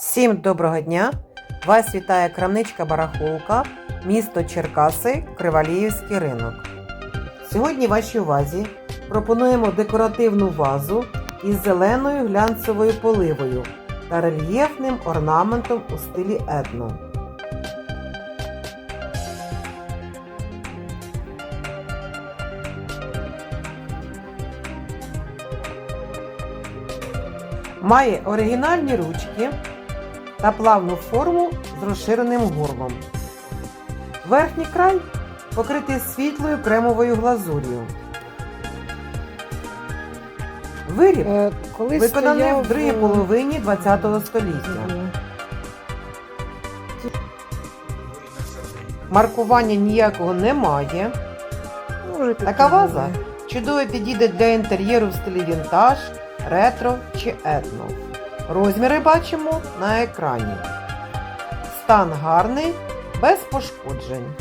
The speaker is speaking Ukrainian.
Всім доброго дня! Вас вітає крамничка Барахолка, місто Черкаси, Криваліївський ринок. Сьогодні вашій увазі пропонуємо декоративну вазу із зеленою глянцевою поливою та рельєфним орнаментом у стилі етно. Має оригінальні ручки та плавну форму з розширеним горлом. Верхній край покритий світлою кремовою глазур'ю. Виріб Е, Коли виконаний стояв, в другій е, половині ХХ століття. Маркування ніякого немає. Може, Така ваза чудово підійде для інтер'єру в стилі вінтаж, ретро чи етно. Розміри бачимо на екрані. Стан гарний, без пошкоджень.